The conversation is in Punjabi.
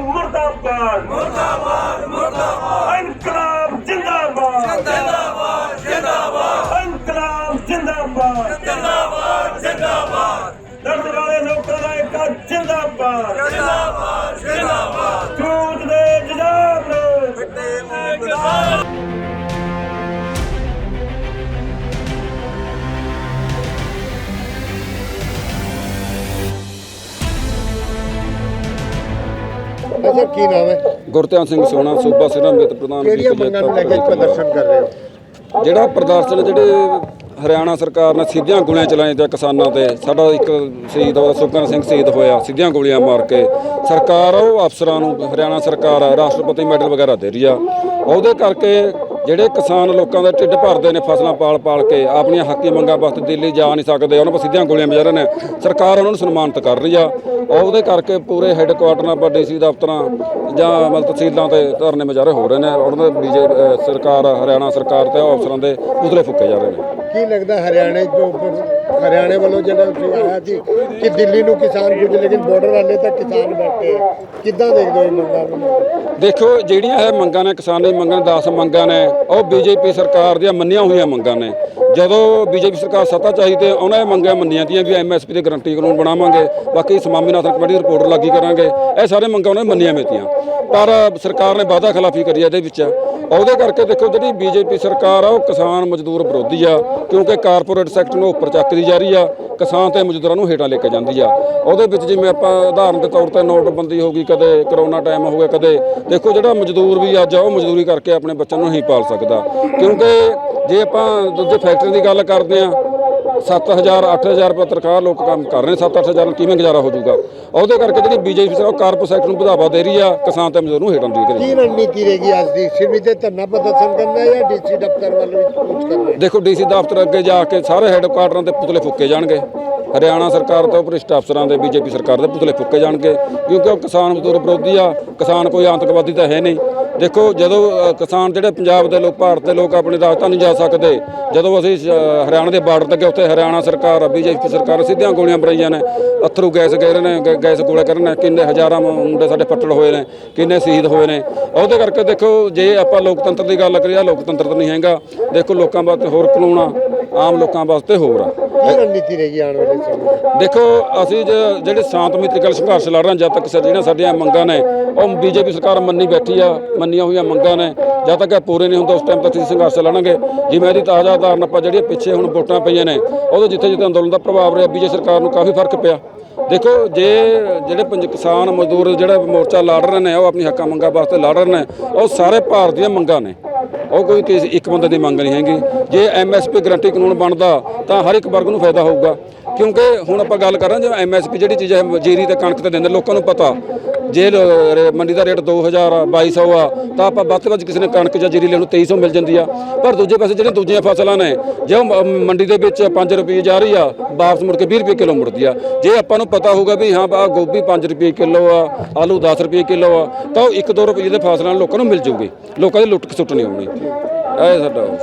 ਮੁਰਦਾਬਾਦ। ਮੁਰਦਾਬਾਦ ਮੁਰਦਾਬਾਦ। ਇਨਕਲਾਬ ਜਿੰਦਾਬਾਦ। ਜਿੰਦਾਬਾਦ ਜਿੰਦਾਬਾਦ। ਇਨਕਲਾਬ ਜਿੰਦਾਬਾਦ। ਜਿੰਦਾਬਾਦ ਜਿੰਦਾਬਾਦ। ਲੜਨ ਵਾਲੇ ਲੋਕਾਂ ਦਾ ਇੱਕ ਜਿੰਦਾਬਾਦ। ਅੱਛਾ ਕੀ ਨਾਮ ਹੈ? ਗੁਰਧਿਆਨ ਸਿੰਘ ਸੋਣਾ ਸੂਬਾ ਸਿਰਾਂ ਮਿੱਤ ਪ੍ਰਧਾਨ ਕਿਹੜੀਆਂ ਮੰਗਾਂ ਨੂੰ ਲੈ ਕੇ ਪ੍ਰਦਰਸ਼ਨ ਕਰ ਰਹੇ ਹੋ? ਜਿਹੜਾ ਪ੍ਰਦਰਸ਼ਨ ਜਿਹੜੇ ਹਰਿਆਣਾ ਸਰਕਾਰ ਨੇ ਸਿੱਧੀਆਂ ਗੋਲੀਆਂ ਚਲਾਈਆਂ ਤੇ ਕਿਸਾਨਾਂ ਤੇ ਸਾਡਾ ਇੱਕ ਸ਼ਹੀਦ ਹੋਇਆ ਸੁਖਨ ਸਿੰਘ ਸ਼ਹੀਦ ਹੋਇਆ ਸਿੱਧੀਆਂ ਗੋਲੀਆਂ ਮਾਰ ਕੇ। ਸਰਕਾਰ ਉਹ ਅਫਸਰਾਂ ਨੂੰ ਹਰਿਆਣਾ ਸਰਕਾਰ ਰਾਸ਼ਟਰਪਤੀ ਮੈਡਲ ਵਗੈਰਾ ਦੇ ਰਹੀ ਆ। ਉਹਦੇ ਕਰਕੇ ਜਿਹੜੇ ਕਿਸਾਨ ਲੋਕਾਂ ਦੇ ਢਿੱਡ ਭਰਦੇ ਨੇ ਫਸਲਾਂ ਪਾਲ ਪਾਲ ਕੇ ਆਪਣੀਆਂ ਹੱਕੀ ਮੰਗਾਂ ਵਾਸਤੇ ਦਿੱਲੀ ਜਾ ਨਹੀਂ ਸਕਦੇ ਉਹਨਾਂ 'ਤੇ ਸਿੱਧੀਆਂ ਗੋਲੀਆਂ ਵਜਾ ਰਹੇ ਨੇ। ਸਰਕਾਰ ਉਹਨਾਂ ਨੂੰ ਸਨਮਾਨਿਤ ਕਰ ਰਹੀ ਆ। ਉਹਦੇ ਕਰਕੇ ਪੂਰੇ ਹੈੱਡਕੁਆਟਰਾਂ ਪਰ ਡੀਸੀ ਦਫ਼ਤਰਾਂ ਜਾਂ ਮਤਲਬ ਤਹਿਸੀਲਾਂ ਤੇ ਧਰਨੇ ਮੁਜ਼ਾਹਰੇ ਹੋ ਰਹੇ ਨੇ। ਉਹਨਾਂ ਦੇ ਬੀਜੇ ਅ, ਸਰਕਾਰ ਹਰਿਆਣਾ ਸਰਕਾਰ ਤੇ ਉਹ ਅਫਸਰਾਂ ਦੇ ਪੁਤਲੇ ਫੁੱਕੇ ਜਾ ਰਹੇ ਨੇ। ਕੀ ਲੱਗਦਾ ਹਰਿਆਣੇ ਤੋਂ ਹਰਿਆਣੇ ਵੱਲੋਂ ਜਿਹੜਾ ਆਇਆ ਸੀ ਕਿ ਦਿੱਲੀ ਨੂੰ ਕਿਸਾਨ ਕੁਝ, ਲੇਕਿਨ ਬਾਰਡਰ ਵਾਲੇ ਤਾਂ ਕਿਸਾਨ ਬੈਠੇ ਕਿੱਦਾਂ ਦੇਖਦੇ ਹੋ ਮੰਗਾਂ ਦੇਖੋ, ਜਿਹੜੀਆਂ ਇਹ ਮੰਗਾਂ ਨੇ, ਕਿਸਾਨੀ ਮੰਗਾਂ 10 ਮੰਗਾਂ ਨੇ, ਉਹ ਬੀਜੇਪੀ ਸਰਕਾਰ ਦੀਆਂ ਮੰਨੀਆਂ ਹੋਈਆਂ ਮੰਗਾਂ ਨੇ। ਜਦੋਂ ਬੀਜੇਪੀ ਸਰਕਾਰ ਸੱਤਾ ਚਾਹੀ ਤੇ ਉਹਨਾਂ ਇਹ ਮੰਗਾਂ ਮੰਨੀਆਂ ਦੀਆਂ ਵੀ ਐਮਐਸਪੀ ਦੇ ਗਰੰਟੀ ਕਾਨੂੰਨ ਬਣਾਵਾਂਗੇ, ਬਾਕੀ ਸਮਾਮੀਨਾਥਨ ਕਮੇਟੀ ਦੀ ਰਿਪੋਰਟ ਲਾਗੀ ਕਰਾਂਗੇ, ਇਹ ਸਾਰੇ ਮੰਗਾਂ ਉਹਨਾਂ ਨੇ ਮੰਨੀਆਂ ਮੇਤੀਆਂ ਪਰ ਸਰਕਾਰ ਨੇ ਵਾਅਦਾ ਖਿਲਾਫੀ ਕਰੀ ਇਹਦੇ ਵਿੱਚ। ਉਹਦੇ ਕਰਕੇ ਦੇਖੋ ਜਿਹੜੀ ਬੀਜੇਪੀ ਸਰਕਾਰ ਆ, ਉਹ ਕਿਸਾਨ ਮਜ਼ਦੂਰ ਵਿਰੋਧੀ ਆ, ਕਿਉਂਕਿ ਕਾਰਪੋਰੇਟ ਸੈਕਟਰ ਨੂੰ ਉੱਪਰ ਚੱਕਦੀ ਜਾ ਰਹੀ ਆ, ਕਿਸਾਨ ਤੇ ਮਜ਼ਦੂਰਾਂ ਨੂੰ ਹੇਠਾਂ ਲੈ ਕੇ ਜਾਂਦੀ ਆ। ਉਹਦੇ ਵਿੱਚ ਜਿਵੇਂ ਆਪਾਂ ਉਦਾਹਰਨ ਦੇ ਤੌਰ ਤੇ ਨੋਟਬੰਦੀ ਹੋ ਗਈ, ਕਦੇ ਕਰੋਨਾ ਟਾਈਮ ਹੋ ਗਿਆ, ਕਦੇ ਦੇਖੋ ਜਿਹੜਾ ਮਜ਼ਦੂਰ ਵੀ ਅੱਜ ਆ, ਉਹ ਮਜ਼ਦੂਰੀ ਕਰਕੇ ਆਪਣੇ ਬੱਚਿਆਂ ਨੂੰ ਨਹੀਂ ਪਾਲ ਸਕਦਾ। ਕਿਉਂਕਿ ਜੇ ਆਪਾਂ ਦੂਜੇ ਫੈਕਟਰੀ ਦੀ ਗੱਲ ਕਰਦੇ ਆ 7000 8000 ਰੁਪਏ ਤਨਖਾਹ ਲੋਕ ਕੰਮ ਕਰ ਰਹੇ ਨੇ 7-8000 ਨਾਲ ਕਿਵੇਂ ਗੁਜ਼ਾਰਾ ਹੋ ਜਾਊਗਾ? ਉਹਦੇ ਕਰਕੇ ਜਿਹੜੀ ਬੀਜੇਪੀ ਸਰਕਾਰ ਕਾਰਪੋਰੇਟ ਸੈਕਟਰ ਨੂੰ ਵਧਾਵਾ ਦੇ ਰਹੀ ਆ ਕਿਸਾਨ ਤੇ ਮਜ਼ਦੂਰ ਨੂੰ ਹੇਠਾਂ ਦੀ ਕਰੀ ਕੀ ਰਣਨੀਤੀ ਰਹੇਗੀ ਅੱਜ ਦੀ? ਸਿਰ ਤੇ ਧਰਨਾ ਪ੍ਰਦਰਸ਼ਨ ਕਰਨਾ ਜਾਂ ਡੀਸੀ ਦਫ਼ਤਰ ਵੱਲ ਵਿੱਚ ਕੁਝ ਕਰਨਾ? ਦੇਖੋ ਡੀਸੀ ਦਫ਼ਤਰ ਅੱਗੇ ਜਾ ਕੇ ਸਾਰੇ ਹੈੱਡਕੁਆਟਰਾਂ ਤੇ ਪੁਤਲੇ ਫੁੱਕੇ ਜਾਣਗੇ। ਹਰਿਆਣਾ ਸਰਕਾਰ ਤੋਂ ਭ੍ਰਿਸ਼ਟ ਅਫਸਰਾਂ ਦੇ ਬੀਜੇਪੀ ਸਰਕਾਰ ਦੇ ਪੁਤਲੇ ਫੁੱਕੇ ਜਾਣਗੇ, ਕਿਉਂਕਿ ਉਹ ਕਿਸਾਨ ਮਜ਼ਦੂਰ ਵਿਰੋਧੀ ਆ, ਕਿਸਾਨ ਕੋਈ ਆਤੰਕਵਾਦੀ ਤਾਂ ਹੈ ਨਹੀਂ। ਦੇਖੋ, ਜਦੋਂ ਕਿਸਾਨ ਜਿਹੜੇ ਪੰਜਾਬ ਦੇ ਲੋਕ, ਭਾਰਤ ਦੇ ਲੋਕ ਆਪਣੀ ਰਾਜਧਾਨੀ ਜਾ ਸਕਦੇ, ਜਦੋਂ ਅਸੀਂ ਹਰਿਆਣਾ ਦੇ ਬਾਰਡਰ ਤੇ ਗਏ, ਉੱਥੇ ਹਰਿਆਣਾ ਸਰਕਾਰ, ਬੀਜੇਪੀ ਸਰਕਾਰ ਸਿੱਧੀਆਂ ਗੋਲੀਆਂ ਬਰਾਈਆਂ ਨੇ। ਅਥਰੂ ਗੈਸ ਗਏ ਰਹੇ ਨੇ ਗੈਸ ਗੋਲੇ ਕਰਨ ਨੇ, ਕਿੰਨੇ ਹਜ਼ਾਰਾਂ ਮੁੰਡੇ ਸਾਡੇ ਫੱਟੜ ਹੋਏ ਨੇ, ਕਿੰਨੇ ਸ਼ਹੀਦ ਹੋਏ ਨੇ। ਉਹਦੇ ਕਰਕੇ ਦੇਖੋ, ਜੇ ਆਪਾਂ ਲੋਕਤੰਤਰ ਦੀ ਗੱਲ ਕਰੀਏ ਲੋਕਤੰਤਰ ਤਾਂ ਨਹੀਂ ਹੈਗਾ। ਦੇਖੋ, ਲੋਕਾਂ ਵਾਸਤੇ ਹੋਰ ਕਾਨੂੰਨ ਆ, ਆਮ ਲੋਕਾਂ ਵਾਸਤੇ ਹੋਰ ਆ। ਕੀ ਰਣਨੀਤੀ ਰਹੇਗੀ ਆਉਣ ਵਾਲੇ ਸਮੇਂ 'ਚ? ਦੇਖੋ ਅਸੀਂ ਜ- ਜਿਹੜੇ ਸ਼ਾਂਤਮਈ ਸੰਘਰਸ਼ ਲੜ ਰਹੇ ਹਾਂ ਜਦ ਤੱਕ ਸਾ- ਜਿਹੜੀਆਂ ਸਾਡੀਆਂ ਮੰਗਾਂ ਨੇ ਉਹ ਬੀਜੇਪੀ ਸਰਕਾਰ ਮੰਨੀ ਬੈਠੀ ਆ ਮੰਨੀਆਂ ਹੋਈਆਂ ਮੰਗਾਂ ਨੇ ਜਦ ਤੱਕ ਇਹ ਪੂਰੇ ਨਹੀਂ ਹੁੰਦਾ ਉਸ ਟਾਈਮ ਤੱਕ ਅਸੀਂ ਸੰਘਰਸ਼ ਲੜਾਂਗੇ। ਜਿਵੇਂ ਇਹਦੀ ਤਾਜ਼ਾ ਉਦਾਹਰਨ ਆਪਾਂ ਜਿਹੜੀਆਂ ਪਿੱਛੇ ਹੁਣ ਵੋਟਾਂ ਪਈਆਂ ਨੇ ਉਹਦੇ ਜਿੱਥੇ ਜਿੱਥੇ ਅੰਦੋਲਨ ਦਾ ਪ੍ਰਭਾਵ ਰਿਹਾ ਬੀਜੇਪੀ ਸਰਕਾਰ ਨੂੰ ਕਾਫੀ ਫ਼ਰਕ ਪਿਆ। ਦੇਖੋ ਜੇ ਜਿਹੜੇ ਪੰਜ ਕਿਸਾਨ ਮਜ਼ਦੂਰ ਜਿਹੜਾ ਮੋਰਚਾ ਲੜ ਰਹੇ ਨੇ ਉਹ ਆਪਣੀ ਹੱਕਾਂ ਮੰਗਾਂ ਵਾਸਤੇ ਲੜ ਰਹੇ ਨੇ ਉਹ ਸਾਰੇ ਭਾਰਤ ਦੀਆਂ ਮੰਗਾਂ ਨੇ। ਉਹ ਕੋਈ ਕਿਸੇ ਇੱਕ ਬੰਦੇ ਦੀ ਮੰਗ ਨਹੀਂ ਹੈਗੀ। ਜੇ ਐਮਐਸਪੀ ਗਰੰਟੀ ਕਾਨੂੰਨ ਬਣਦਾ, ਤਾਂ ਹਰ ਇੱਕ ਵਰਗ ਨੂੰ ਫਾਇਦਾ ਹੋਊਗਾ। ਕਿਉਂਕਿ ਹੁਣ ਆਪਾਂ ਗੱਲ ਕਰ ਰਹੇ ਹਾਂ, ਜਿਵੇਂ ਐਮਐਸਪੀ ਜਿਹੜੀ ਚੀਜ਼ ਹੈ, ਜੀਰੀ ਤੇ ਕਣਕ ਤੇ ਦਿੰਦੇ, ਲੋਕਾਂ ਨੂੰ ਪਤਾ। ਜੇ ਰੇ- ਮੰਡੀ ਦਾ ਰੇਟ 2000 ਆ 2200 ਆ, ਤਾਂ ਆਪਾਂ ਵੱਧ ਤੋਂ ਵੱਧ ਕਿਸੇ ਨੇ ਕਣਕ ਜਾਂ ਜੀਰੀ ਲੈਣ ਨੂੰ 2300 ਮਿਲ ਜਾਂਦੀ ਆ। ਪਰ ਦੂਜੇ ਪਾਸੇ ਜਿਹੜੀਆਂ ਦੂਜੀਆਂ ਫਸਲਾਂ ਨੇ ਜੇ ਉਹ ਮੰਡੀ ਦੇ ਵਿੱਚ 5 ਰੁਪਏ ਜਾ ਰਹੀ ਆ, ਵਾਪਸ ਮੁੜ ਕੇ 20 ਰੁਪਏ ਕਿਲੋ ਮੁੜਦੀ ਆ। ਜੇ ਆਪਾਂ ਨੂੰ ਪਤਾ ਹੋਊਗਾ ਵੀ ਹਾਂ ਆ ਗੋਭੀ 5 ਰੁਪਏ ਕਿਲੋ ਆ, ਆਲੂ 10 ਰੁਪਏ ਕਿਲੋ ਆ, ਤਾਂ ਉਹ 1-2 ਰੁਪਏ ਦੇ ਫਸਲਾਂ ਲੋਕਾਂ ਨੂੰ ਮਿਲ ਜੂਗੀ। ਲੋਕਾਂ ਦੀ ਲੁੱਟ ਖਸੁੱਟ ਨਹੀਂ ਹੋਣੀ। ਇਹ ਸਾਡਾ